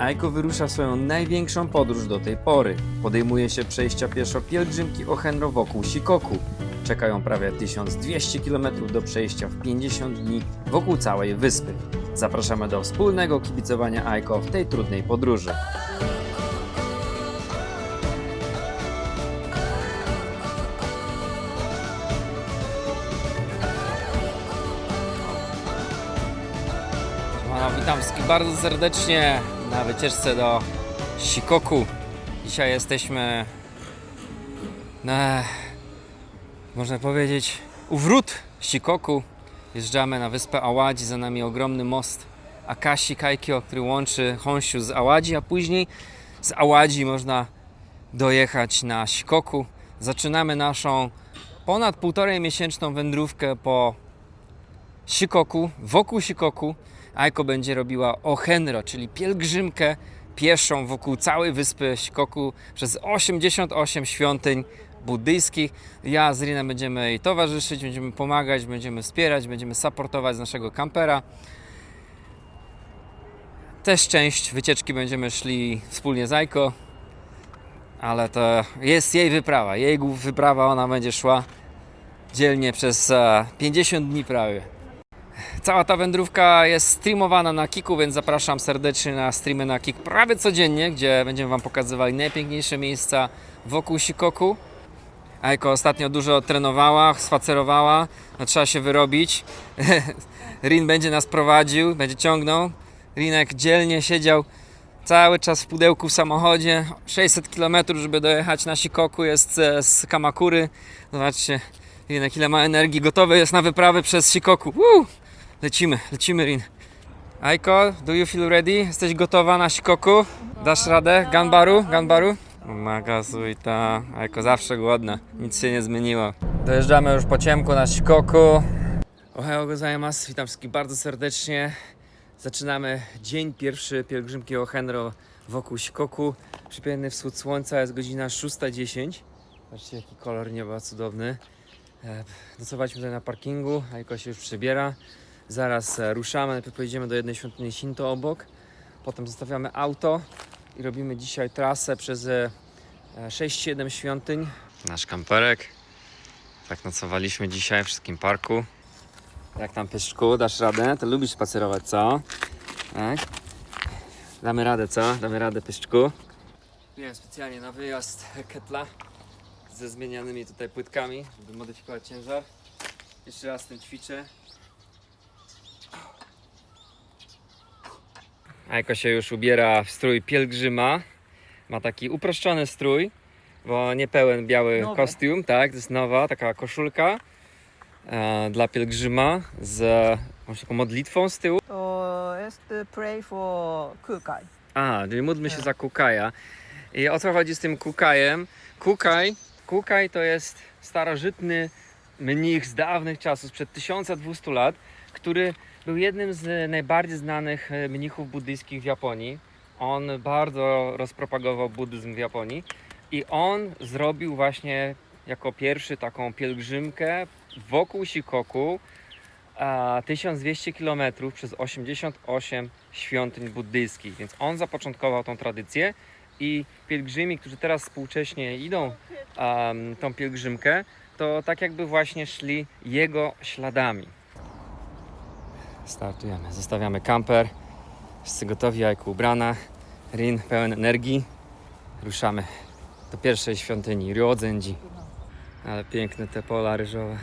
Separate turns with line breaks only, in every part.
Aiko wyrusza swoją największą podróż do tej pory. Podejmuje się przejścia pieszo pielgrzymki Ohenro wokół Shikoku. Czekają prawie 1200 km do przejścia w 50 dni wokół całej wyspy. Zapraszamy do wspólnego kibicowania Aiko w tej trudnej podróży. No, witam wszystkich bardzo serdecznie na wycieczce do Shikoku. Dzisiaj jesteśmy na, można powiedzieć, u wrót Shikoku. Wjeżdżamy na wyspę Awadzi, za nami ogromny most Akashi Kaikyo, który łączy Honshu z Awadzi, a później z Awadzi można dojechać na Shikoku. Zaczynamy naszą ponad półtorej miesięczną wędrówkę po Shikoku, wokół Shikoku. Aiko będzie robiła Ohenro, czyli pielgrzymkę pieszą wokół całej wyspy Shikoku przez 88 świątyń buddyjskich. Ja z Rinem będziemy jej towarzyszyć, będziemy pomagać, będziemy wspierać, będziemy supportować z naszego kampera. Też część wycieczki będziemy szli wspólnie z Aiko, ale to jest jej wyprawa, jej wyprawa, ona będzie szła dzielnie przez e, 50 dni prawie. Cała ta wędrówka jest streamowana na Kiku, więc zapraszam serdecznie na streamy na Kik prawie codziennie, gdzie będziemy Wam pokazywali najpiękniejsze miejsca wokół Shikoku. Aiko ostatnio dużo trenowała, spacerowała, no trzeba się wyrobić. Rin będzie nas prowadził, będzie ciągnął. Rinek dzielnie siedział cały czas w pudełku w samochodzie. 600 km, żeby dojechać na Shikoku jest e, z Kamakury. Zobaczcie, Rinek ile ma energii, gotowy jest na wyprawę przez Shikoku. Woo! Lecimy, lecimy Rin. Aiko, do you feel ready? Jesteś gotowa na Shikoku? Dasz radę? Ganbaru? Ganbaru? Umaga, suita. Aiko zawsze głodna. Nic się nie zmieniło. Dojeżdżamy już po ciemku na Shikoku. Ohayou gozaimasu. Witam wszystkich bardzo serdecznie. Zaczynamy dzień pierwszy pielgrzymki Ohenro wokół Shikoku. Przypięty wschód słońca, jest godzina 6.10. Zobaczcie jaki kolor nieba cudowny. E, Nocowaliśmy tutaj na parkingu, Aiko się już przybiera. Zaraz e, ruszamy, najpierw pojedziemy do jednej świątyni Shinto obok, potem zostawiamy auto i robimy dzisiaj trasę przez e, 6-7 świątyń. Nasz kamperek. Tak nocowaliśmy dzisiaj w wszystkim parku. Jak tam Pyszczku, dasz radę? To lubisz spacerować, co? Tak? Damy radę, co? Damy radę, Pyszczku. Nie, specjalnie na wyjazd Ketla ze zmienianymi tutaj płytkami, żeby modyfikować ciężar. Jeszcze raz tym ćwiczę. Ajko się już ubiera w strój pielgrzyma. Ma taki uproszczony strój, bo nie pełen biały kostium, tak? To jest nowa taka koszulka e, dla pielgrzyma z taką modlitwą z tyłu.
To jest pray for Kukai.
A, czyli módlmy się
Tak.
za Kukaja. I o co chodzi z tym Kukajem? Kukaj, Kukaj to jest starożytny mnich z dawnych czasów, sprzed 1200 lat, który był jednym z najbardziej znanych e, mnichów buddyjskich w Japonii. On bardzo rozpropagował buddyzm w Japonii i on zrobił właśnie jako pierwszy taką pielgrzymkę wokół Shikoku a 1200 km przez 88 świątyń buddyjskich, więc on zapoczątkował tą tradycję i pielgrzymi, którzy teraz współcześnie idą um, tą pielgrzymkę, to tak jakby właśnie szli jego śladami. Startujemy, zostawiamy kamper, wszyscy gotowi, Ajku ubrana, Rin pełen energii, ruszamy do pierwszej świątyni, Ryozenji. Ale piękne te pola ryżowe.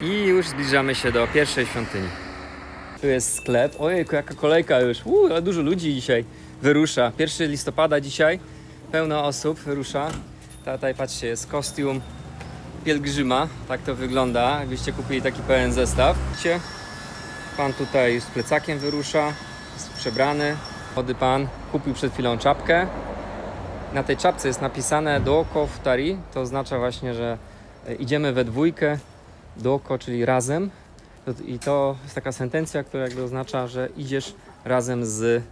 I już zbliżamy się do pierwszej świątyni. Tu jest sklep. Ojejku, jaka kolejka już. Uuu, dużo ludzi dzisiaj wyrusza. 1 listopada dzisiaj. Pełno osób wyrusza. Tutaj patrzcie, jest kostium pielgrzyma. Tak to wygląda. Jakbyście kupili taki pełen zestaw. Widzicie? Pan tutaj z plecakiem wyrusza. Jest przebrany. Młody pan kupił przed chwilą czapkę. Na tej czapce jest napisane Doko Futari. To oznacza właśnie, że e, idziemy we dwójkę doko, czyli razem. I to jest taka sentencja, która jakby oznacza, że idziesz razem z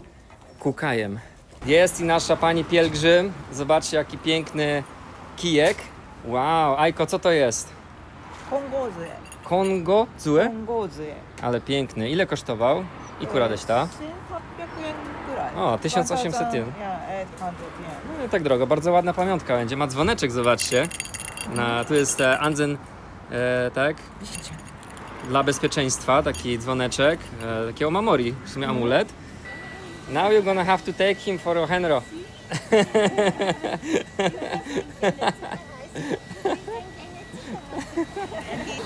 kukajem. Jest i nasza pani pielgrzym. Zobaczcie, jaki piękny kijek. Wow, Ajko, co to jest?
Kongozue.
Kongo Zue?
Kongozue.
Ale piękny. Ile kosztował? I kura deś ta?
1800円ぐらい。
O, 1800 jen.
Yeah, 800 yen.
No nie tak drogo, bardzo ładna pamiątka będzie. Ma dzwoneczek, zobaczcie. Na, tu jest e, Anzen, e, tak? Dla bezpieczeństwa, taki dzwoneczek, e, taki omamori, w sumie amulet. Now you're gonna have to take him for a Henro.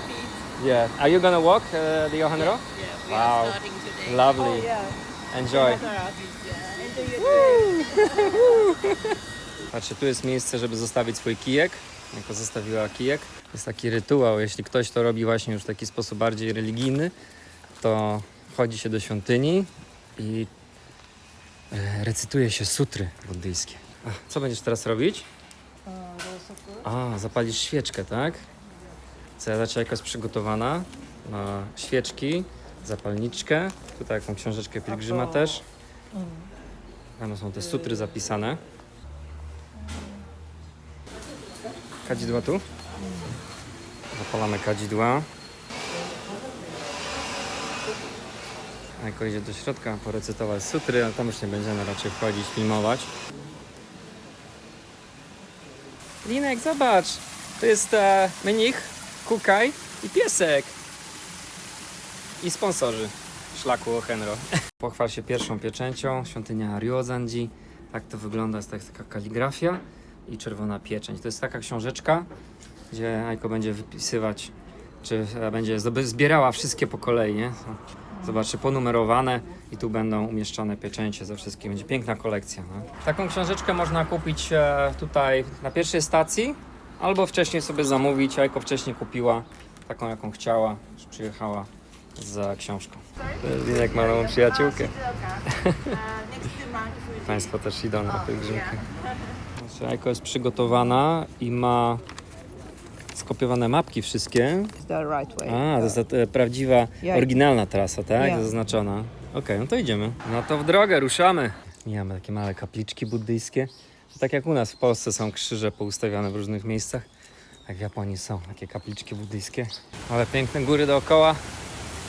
yeah. Are you gonna walk uh, the Ohenro?
We
Wow.
are starting today.
Lovely.
Oh, yeah.
Enjoy. Patrzcie, tu jest miejsce, żeby zostawić swój kijek. Jako zostawiła kijek. Jest taki rytuał, jeśli ktoś to robi właśnie już w taki sposób bardziej religijny, to chodzi się do świątyni i e, recytuje się sutry buddyjskie. A, co będziesz teraz robić? A, zapalisz świeczkę, tak? Jaka jest przygotowana. Ma świeczki, zapalniczkę. Tutaj taką książeczkę pielgrzyma też. Tam są te sutry zapisane. Kadzidła tu? Zapalamy kadzidła. Jako idzie do środka porecytować sutry, ale tam już nie będziemy raczej wchodzić, filmować. Linek, zobacz! To jest e, mnich, kukaj i piesek. I sponsorzy szlaku Ohenro. Pochwal się pierwszą pieczęcią, świątynia Ryozanji. Tak to wygląda, jest tak- taka kaligrafia i czerwona pieczęć. To jest taka książeczka, gdzie Aiko będzie wypisywać, czy będzie zbierała wszystkie po kolei, nie? Zobaczcie, ponumerowane i tu będą umieszczone pieczęcie ze wszystkim. Będzie piękna kolekcja. No. Taką książeczkę można kupić e, tutaj na pierwszej stacji, albo wcześniej sobie zamówić. Aiko wcześniej kupiła taką, jaką chciała, już przyjechała za książką. Linek ma nową przyjaciółkę. Państwo też idą na pielgrzymkę. Aiko jest przygotowana i ma skopiowane mapki wszystkie. A, to jest ta, e, prawdziwa, oryginalna trasa, tak? Zaznaczona. Okej, no to idziemy. No to w drogę, ruszamy. Mijamy takie małe kapliczki buddyjskie. Tak jak u nas w Polsce są krzyże poustawiane w różnych miejscach. Tak w Japonii są takie kapliczki buddyjskie. Ale piękne góry dookoła.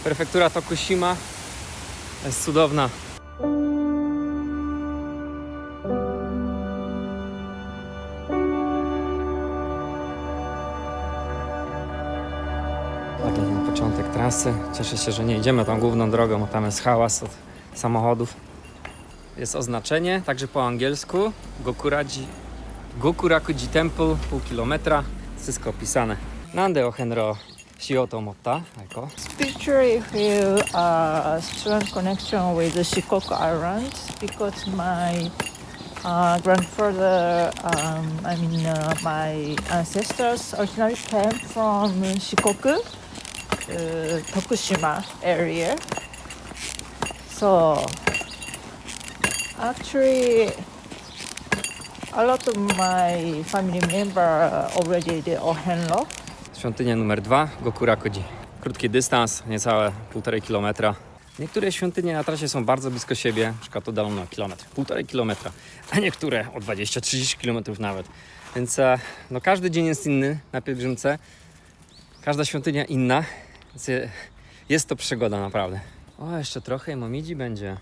Prefektura Tokushima jest cudowna. Na początek trasy. Cieszę się, że nie idziemy tą główną drogą, bo tam jest hałas od samochodów. Jest oznaczenie, także po angielsku. Gokuraji, Gokurakuji Temple, pół kilometra. Wszystko opisane. Nande o Henro Shioto Motta, jako.
Spiritually feel a strong connection with the Shikoku Islands because my uh, grandfather, um, I mean uh, my ancestors originally came from Shikoku, uh, Tokushima area. So actually, a lot of my family member already.
Świątynia numer dwa, Gokurakuji. Krótki dystans, niecałe półtorej kilometra. Niektóre świątynie na trasie są bardzo blisko siebie, na przykład oddalone o kilometr, półtorej kilometra, a niektóre o 20-30 kilometrów nawet. Więc e, no, każdy dzień jest inny na pielgrzymce, każda świątynia inna, więc jest to przygoda naprawdę. O, jeszcze trochę i momidzi będzie.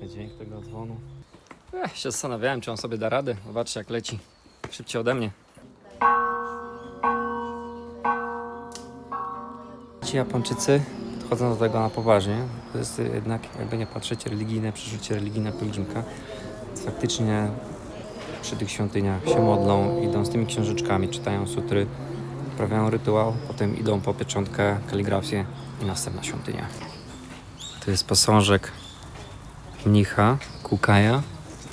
Piękny dźwięk tego dzwonu. Ech, się zastanawiałem, czy on sobie da radę. Zobaczcie, jak leci. Szybciej ode mnie. Ci Japończycy podchodzą do tego na poważnie. To jest jednak, jakby nie patrzeć, religijne przeżycie, religijna pielgrzymka. Faktycznie przy tych świątyniach się modlą, idą z tymi książeczkami, czytają sutry, uprawiają rytuał, potem idą po pieczątkę, kaligrafię i następna świątynia. Tu jest posążek mnicha, Kukaja.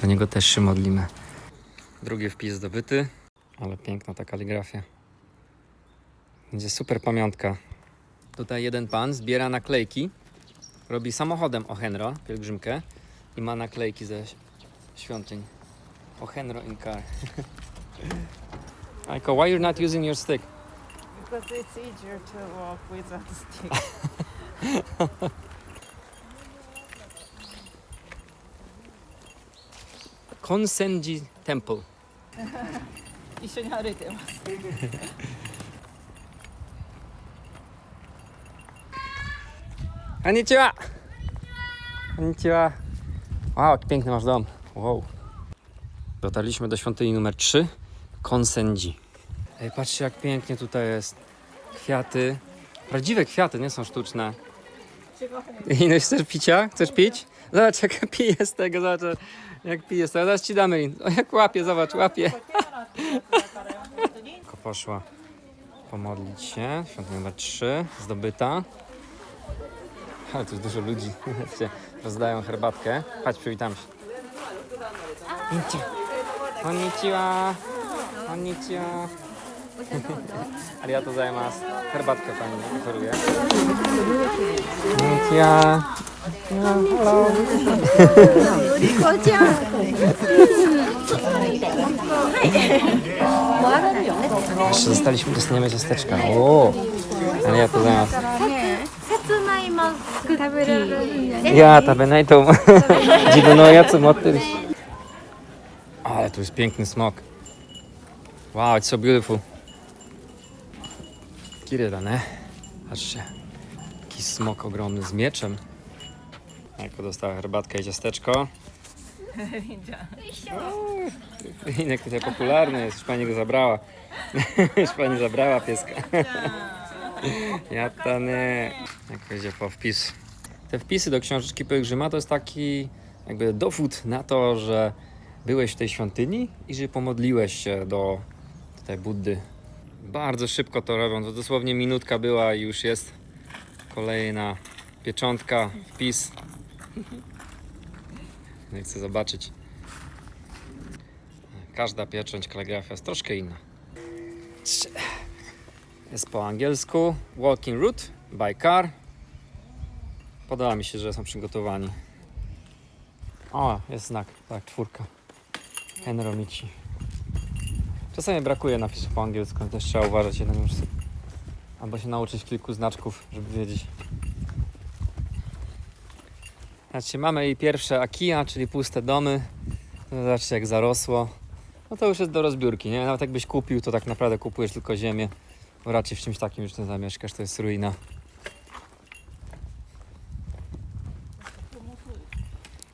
Do niego też się modlimy. Drugi wpis zdobyty, ale piękna ta kaligrafia. Będzie super pamiątka. Tutaj jeden pan zbiera naklejki, robi samochodem Ohenro, pielgrzymkę i ma naklejki ze świątyń. Ohenro in car. Aiko, why you're not using your stick?
Because it's easier to walk without stick.
Konsenji Temple.
一緒に歩いてます。
Konnichiwa! Konnichiwa. Wow, jaki piękny masz dom. Wow. Dotarliśmy do świątyni numer 3, Konsenji. Ej, patrzcie jak pięknie tutaj jest. Kwiaty. Prawdziwe kwiaty, nie są sztuczne. Ines, chcesz picia? Chcesz pić? Zobacz jak pije z tego, zobacz jak pije z tego. Zaraz ci damy. O, jak łapie, zobacz, łapie. Tylko poszła pomodlić się. Świątynia numer 3, zdobyta. Ale tu jest dużo ludzi. Rozdają herbatkę. Chodź, przywitam się. Konnichiwa. Konnichiwa. Konnichiwa. Arigato gozaimasu. Herbatkę pani oferuje. Konnichiwa. Hello. Jeszcze zostaliśmy, dostaniemy ciasteczka. O! Arigato gozaimasu.
さつまいも食べられるんだね。
いやー食べないと思う自分のやつ持ってるしale tu jest piękny smok wow it's so beautiful 綺麗だねpatrzcie jakiś smok ogromny z mieczem jako dostała herbatkę i ciasteczko Inek tutaj popularny jest, już pani go zabrała już pani zabrała pieska Jatane. Jak będzie po wpis. Te wpisy do książeczki pielgrzyma to jest taki jakby dowód na to, że byłeś w tej świątyni i że pomodliłeś się do tej Buddy. Bardzo szybko to robią, to dosłownie minutka była i już jest kolejna pieczątka, wpis. Nie chcę zobaczyć. Każda pieczęć, kaligrafia jest troszkę inna. Jest po angielsku Walking Route by Car. Podoba mi się, że są przygotowani. O, jest znak, tak, czwórka. Henromici. Czasami brakuje napisów po angielsku, też trzeba uważać jeden już. Albo się nauczyć kilku znaczków, żeby wiedzieć. Znaczy, mamy i pierwsze Akia, czyli puste domy. Zobaczcie jak zarosło. No to już jest do rozbiórki, nie? Nawet jakbyś kupił, to tak naprawdę kupujesz tylko ziemię. Bo raczej w czymś takim już nie zamieszkasz, to jest ruina.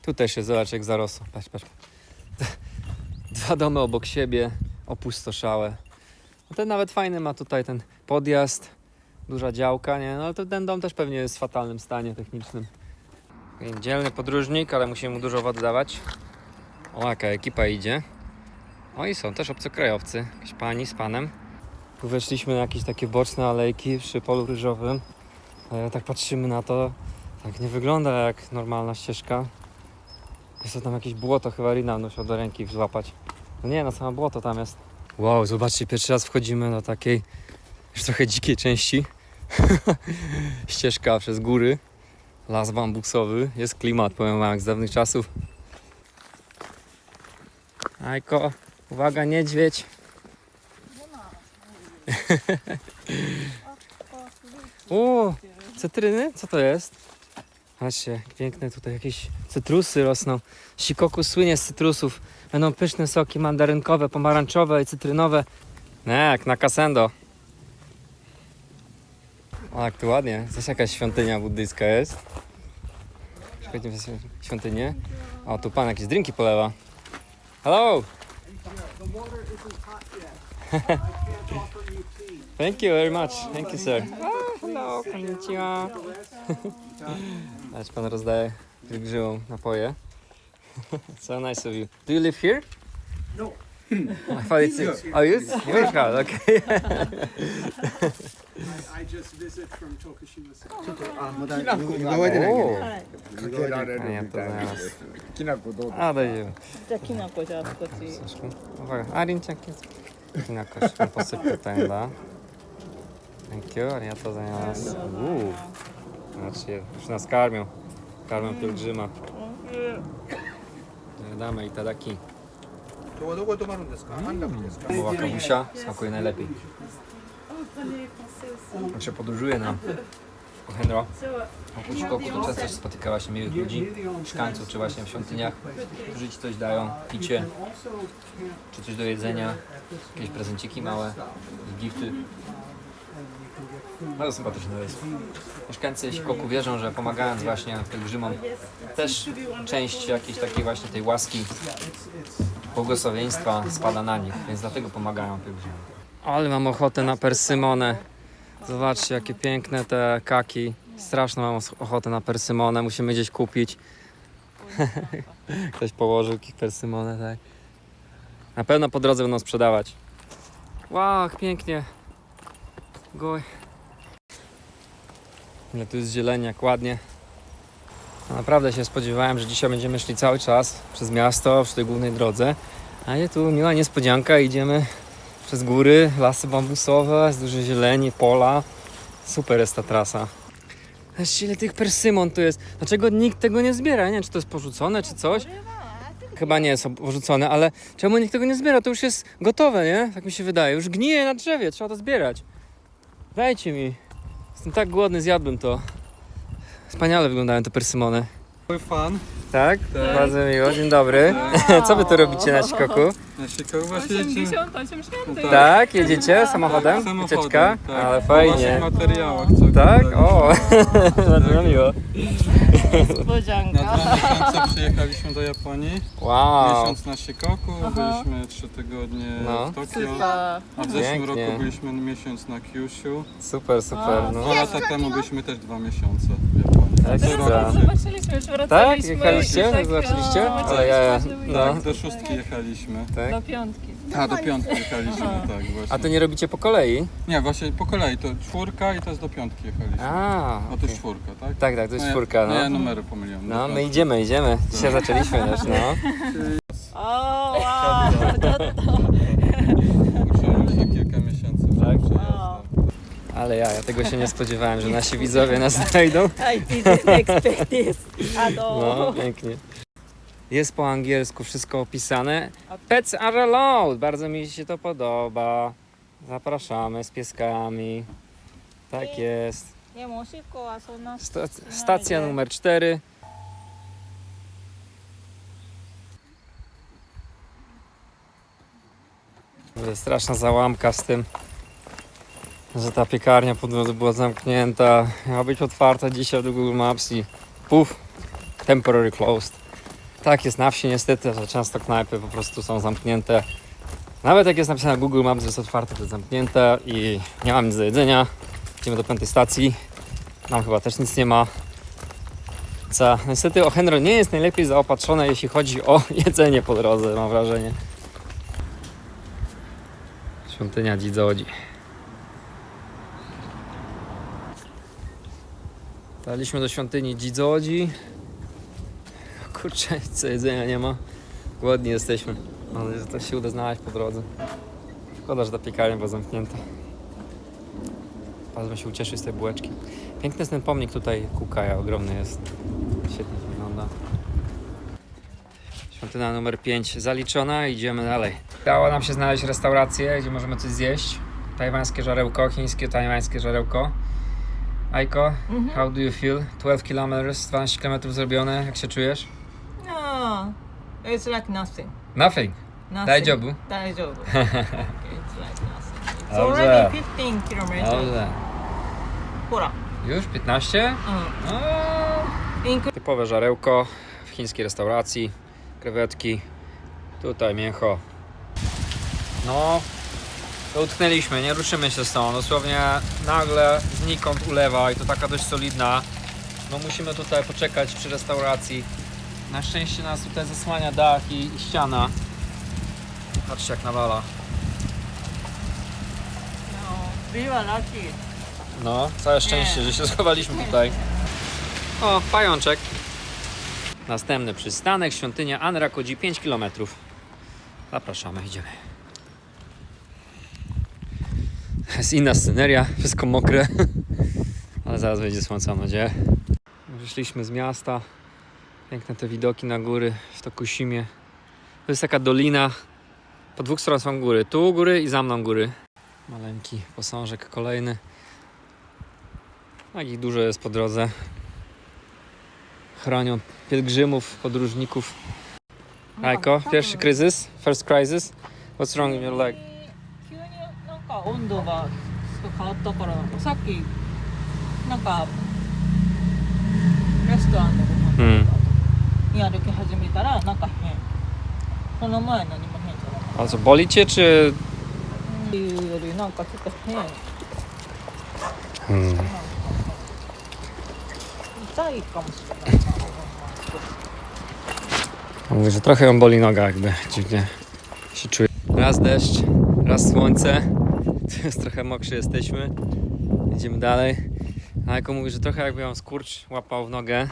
Tu też jest, zobacz jak zarosło. Patrz, patrz. Dwa domy obok siebie, opustoszałe. No ten nawet fajny ma tutaj ten podjazd, duża działka, nie? No ale to ten dom też pewnie jest w fatalnym stanie technicznym. Dzielny podróżnik, ale musimy mu dużo wody dawać. O, jaka ekipa idzie. O i są też obcokrajowcy. Jakieś pani z panem. Tu weszliśmy na jakieś takie boczne alejki przy polu ryżowym. Ale tak patrzymy na to, tak nie wygląda jak normalna ścieżka. Jest to tam jakieś błoto, chyba Rina musiał do ręki złapać. No nie, no samo błoto tam jest. Wow, zobaczcie, pierwszy raz wchodzimy do takiej już trochę dzikiej części. Ścieżka przez góry. Las bambusowy. Jest klimat, powiem wam, jak z dawnych czasów. Ajko, uwaga, niedźwiedź. O, cytryny? Co to jest? Patrzcie, piękne tutaj jakieś cytrusy rosną. Sikoku słynie z cytrusów. Będą pyszne soki mandarynkowe, pomarańczowe i cytrynowe. Nie, jak na kasendo. O, jak tu ładnie. Też jakaś świątynia buddyjska jest. Przechodzimy przez świątynię. O, tu pan jakieś drinki polewa. Hello! Thank you very much. Thank you, sir. Ah, hello, konnichiwa. Patrz, pan rozdaje pielgrzymom napoje. so nice of you. Do you live here?
No.
I thought it's... Oh, you? You're here, okay.
I, I just visit from Tokushima City.
あ、まだ湯が沸いてないけど。
Oh.
かけられる
ありがとうございます。
きな粉どうぞ。
A, daj ją.
じゃあきなこじゃあ少し
Saszku. Uwaga, a Rinczak jest. Na kość posypkę tęda. Thank you, arigato gozaimasu. Uuu. Znaczy, już nas karmią. Karmią pielgrzyma. Damy i tadaki.
今日はどこで泊まるんですか？安楽ですか？
Buła kabusia smakuje najlepiej. Jak się podróżuje na Henro, wokół Shikoku, to często się spotyka właśnie miłych ludzi, mieszkańców, czy właśnie w świątyniach, którzy ci coś dają, picie, czy coś do jedzenia, jakieś prezenciki małe, gifty. Bardzo sympatyczne jest. Mieszkańcy Sikoku wierzą, że pomagając właśnie pielgrzymom też część jakiejś takiej właśnie tej łaski, błogosławieństwa spada na nich, więc dlatego pomagają pielgrzymom. Ale mam ochotę na persymonę. Zobaczcie, jakie piękne te kaki. Straszną mam ochotę na persymonę, musimy gdzieś kupić. Ktoś położył persymonę, tak. Na pewno po drodze będą sprzedawać. Wow, pięknie. Goj. Ile tu jest zieleni, jak ładnie. No naprawdę się spodziewałem, że dzisiaj będziemy szli cały czas przez miasto, przy tej głównej drodze. A nie, tu miła niespodzianka, idziemy przez góry, lasy bambusowe, jest dużo zieleni, pola. Super jest ta trasa. Zobaczcie, ile tych persymon tu jest. Dlaczego nikt tego nie zbiera? Nie wiem, czy to jest porzucone, czy coś. Chyba nie jest porzucone, ale czemu nikt tego nie zbiera? To już jest gotowe, nie? Tak mi się wydaje. Już gnije na drzewie, trzeba to zbierać. Dajcie mi. Jestem tak głodny, zjadłbym to. Wspaniale wyglądają te persymony.
Mój fan
Tak? Bardzo miło, dzień dobry. Co wy tu robicie na Sikoku?
na Chicago właśnie jedziemy
88 świętych.
Tak, jedziecie samochodem?
samochodem.
Wycieczka?
Tak,
Ale
po
fajnie.
waszych materiałach. Co
Tak? O, bardzo miło.
Na
Niespodzianka.
dwa miesiące przyjechaliśmy do Japonii.
Wow.
Miesiąc na Shikoku, byliśmy trzy tygodnie
No.
w Tokio.
Super.
A w zeszłym
Pięknie.
roku byliśmy miesiąc na Kyushu.
Super, super. No.
Dwa lata temu byliśmy też dwa miesiące w Japonii.
Ekstra.
Zobaczyliśmy, już
Tak?
wracaliśmy.
Jechaliście?
Tak,
Zobaczyliście?
no,
Ale ja, no.
Tak, do szóstki jechaliśmy.
Tak?
Do piątki.
A, do piątki jechaliśmy, tak właśnie.
A to nie robicie po kolei?
Nie, właśnie po kolei, to czwórka i to jest do piątki jechaliśmy.
A,
No to jest czwórka, tak?
tak, tak, to jest
No ja-
czwórka,
No ja
no.
numery pomyliłem.
No, my
Dobra.
idziemy, idziemy. Dzisiaj zaczęliśmy też, no.
O, wow.
Uczyłem się kilka miesięcy przed
Tak?
przyjazdem.
Ale ja, ja tego się nie spodziewałem, że nasi widzowie nas znajdą.
I didn't expect this at all.
No, pięknie. Jest po angielsku wszystko opisane. Pets are allowed. Bardzo mi się to podoba. Zapraszamy z pieskami. Tak jest.
でもおしっこはそんな
Sta- stacja numer 4. Straszna załamka z tym, że ta piekarnia po drodze była zamknięta. Miała być otwarta dzisiaj do Google Maps i puf, temporary closed. Tak jest na wsi niestety, że często knajpy po prostu są zamknięte. Nawet jak jest napisane na Google Maps, jest otwarte, to jest zamknięte i nie mam nic do jedzenia. Idziemy do piątej stacji. Tam chyba też nic nie ma. Co? Niestety Ohenro nie jest najlepiej zaopatrzone, jeśli chodzi o jedzenie po drodze, mam wrażenie. Świątynia Dzidzodzi. Daliśmy do świątyni Dzidzodzi. Kurczę, co jedzenia nie ma. Głodni jesteśmy. Mam nadzieję, że to się uda znaleźć po drodze. Szkoda, że ta piekarnia była zamknięta. Bardzo się ucieszył z tej bułeczki. Piękny jest ten pomnik tutaj Kukaja, ogromny jest. Świetnie wygląda. Świątynia numer 5 zaliczona, idziemy dalej. Udało nam się znaleźć restaurację, gdzie możemy coś zjeść. Tajwańskie żarełko, chińskie tajwańskie żarełko. Aiko, mhm. how do you feel? 12 kilometers, 12 km zrobione, jak się czujesz?
No, it's like nothing.
Nothing?
nothing. Daijoubu? Daijoubu. it's like nothing. It's already 15 km.
Dobrze.
Hura.
Już 15?
Mhm.
No. Typowe żarełko w chińskiej restauracji, krewetki, tutaj mięcho. No, to utknęliśmy, nie ruszymy się stąd. Dosłownie nagle znikąd ulewa i to taka dość solidna. No musimy tutaj poczekać przy restauracji. Na szczęście nas tutaj zasłania dach i, i ściana. Patrzcie jak nawala.
No, were lucky.
No, całe szczęście, że się schowaliśmy tutaj. O, pajączek. Następny przystanek, świątynia Anrakodzi, 5 km. Zapraszamy, idziemy. Jest inna sceneria, wszystko mokre. Ale zaraz będzie słońce, mam nadzieję. Wyszliśmy z miasta. Piękne te widoki na góry w Tokushimie. To jest taka dolina. Po dwóch stronach są góry. Tu góry i za mną góry. Maleńki posążek kolejny. Tak ich dużo jest po drodze. Chronią pielgrzymów, podróżników. Aiko, pierwszy kryzys, first crisis. What's wrong in your leg?
急になんか温度が が変わったからなんかさっきなんかレストランでご飯食べた後に歩き始めたらなんか変この前何も変じゃなかっ
A co, boli cię, czy...
たっていうよりなんかちょっと変
Hmm.
痛いかもしれないな
Mówi, że trochę ją boli noga, jakby dziwnie się czuje. Raz deszcz, raz słońce. Teraz trochę mokrzy jesteśmy. Idziemy dalej. A Eko mówi, że trochę jakby ją skurcz łapał w nogę.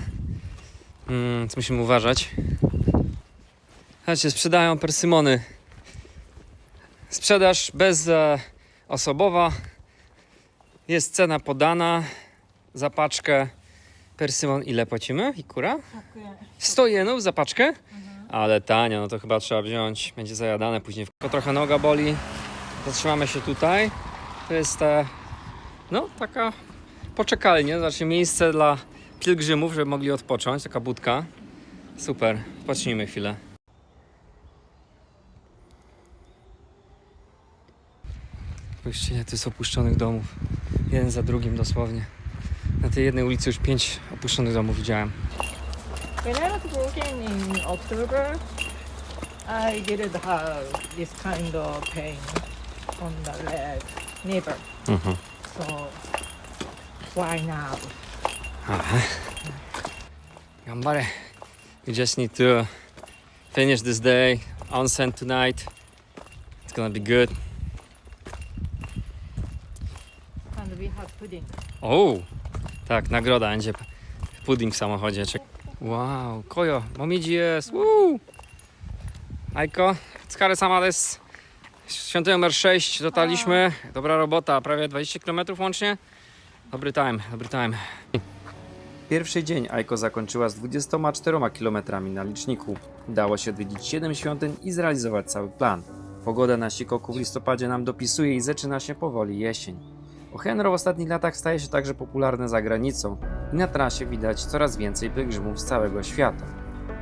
Mm, więc musimy uważać. Słuchajcie, sprzedają persymony. Sprzedaż bez e. Jest cena podana za paczkę persymon. Ile płacimy? Ikura?
100円
100 jenów za paczkę? Ale tanio, no to chyba trzeba wziąć. Będzie zajadane później. Tylko trochę noga boli. Zatrzymamy się tutaj. To jest no taka poczekalnia, znaczy miejsce dla pielgrzymów, żeby mogli odpocząć. Taka budka. Super. Pocznijmy chwilę. Spójrzcie, ile to jest opuszczonych domów. Jeden za drugim dosłownie. Na tej jednej ulicy już pięć opuszczonych domów widziałem.
I was working in this kind of pain on the leg, never.
Mhm.
So why now?
Gambare. We just need to finish this day. Onsen tonight. It's gonna be good.
And we have pudding.
O! Tak, nagroda będzie. Pudding w samochodzie. Czek- Wow, kojo, momidzi jest. Woo! Ajko, skary sama jest. Świątynia numer 6 dotarliśmy. Dobra robota, prawie 20 km łącznie. Dobry time, dobry time. Pierwszy dzień Aiko zakończyła z 24 km na liczniku. Udało się odwiedzić 7 świątyń i zrealizować cały plan. Pogoda na Sikoku w listopadzie nam dopisuje i zaczyna się powoli jesień. Ohenro w ostatnich latach staje się także popularne za granicą i na trasie widać coraz więcej pielgrzymów z całego świata.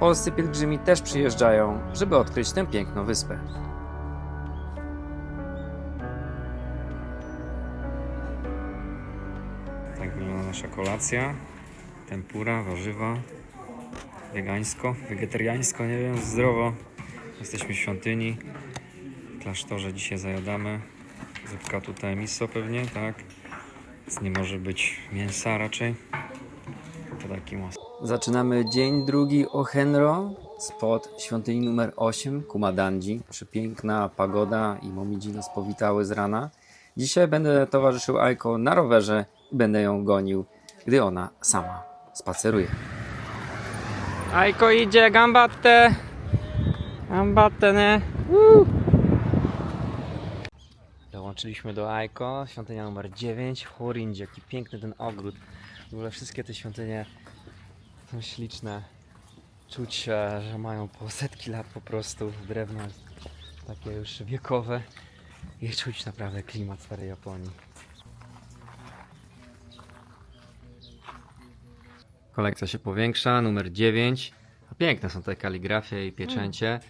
Polscy pielgrzymi też przyjeżdżają, żeby odkryć tę piękną wyspę. Kolacja. Tempura, warzywa, wegańsko, wegetariańsko, nie wiem, zdrowo. Jesteśmy w świątyni, w klasztorze dzisiaj zajadamy. Zupka tutaj miso pewnie, tak? Więc nie może być mięsa raczej. To taki most. Zaczynamy dzień drugi Ohenro spod świątyni numer 8 Kumadanji. Przepiękna pagoda i momidzi nas powitały z rana. Dzisiaj będę towarzyszył Aiko na rowerze i będę ją gonił, gdy ona sama spaceruje. Aiko idzie, gambatte! Gambatte, ne? Dołączyliśmy do Aiko, świątynia numer 9 w Horindzie. Jaki piękny ten ogród. W ogóle wszystkie te świątynie są śliczne. Czuć, że mają po setki lat po prostu. Drewno takie już wiekowe. I czuć naprawdę klimat starej Japonii. Kolekcja się powiększa, numer 9. A Piękne są te kaligrafie i pieczęcie.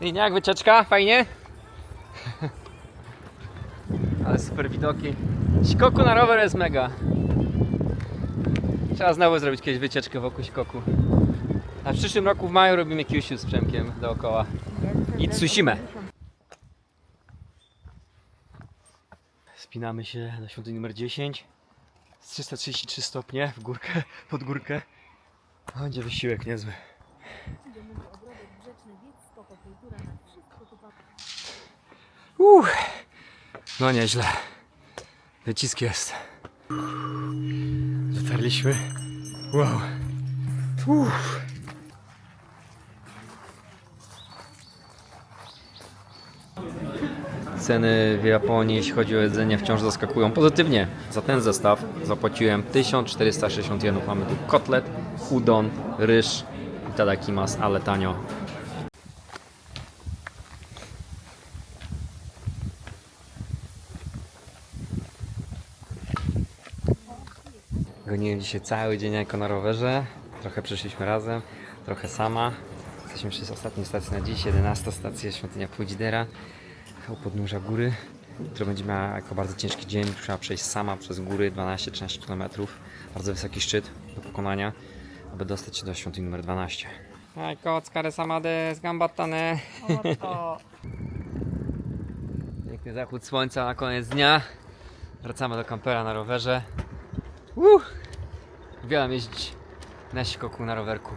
I jak wycieczka? Fajnie? Ale super widoki. Sikoku na rower jest mega. Trzeba znowu zrobić kiedyś wycieczkę wokół Sikoku. A w przyszłym roku w maju robimy Kyushu z Przemkiem dookoła. I Tsushima. Spinamy się do świątyni numer 10. Z 333 stopnie w górkę, pod górkę. Będzie wysiłek niezły. Uff. No nieźle. Wycisk jest. Dotarliśmy. Wow. Uff. Ceny w Japonii, jeśli chodzi o jedzenie, wciąż zaskakują pozytywnie. Za ten zestaw zapłaciłem 1460 jenów. Mamy tu kotlet, udon, ryż i tadakimas, ale tanio. Goniłem dzisiaj cały dzień jako na rowerze. Trochę przeszliśmy razem, trochę sama. Jesteśmy przy ostatniej stacji na dziś, 11 stacja Świątynia Fudzidera u podnóża góry. Jutro będzie miała jako bardzo ciężki dzień. Musiała przejść sama przez góry 12-13 km. Bardzo wysoki szczyt do pokonania, aby dostać się do świątyni numer 12. Aj, kockare samade
z gambatane.
Piękny zachód słońca na koniec dnia. Wracamy do kampera na rowerze. Uff! Uwielbiam jeździć na sikoku na rowerku.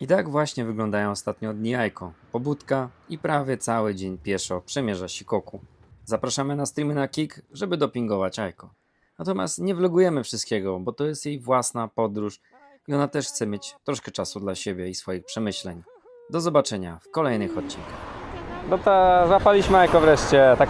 I tak właśnie wyglądają ostatnio dni Aiko. Pobudka i prawie cały dzień pieszo przemierza Sikoku. Zapraszamy na streamy na Kik, żeby dopingować Aiko. Natomiast nie vlogujemy wszystkiego, bo to jest jej własna podróż i ona też chce mieć troszkę czasu dla siebie i swoich przemyśleń. Do zobaczenia w kolejnych odcinkach. No to złapaliśmy Aiko wreszcie, tak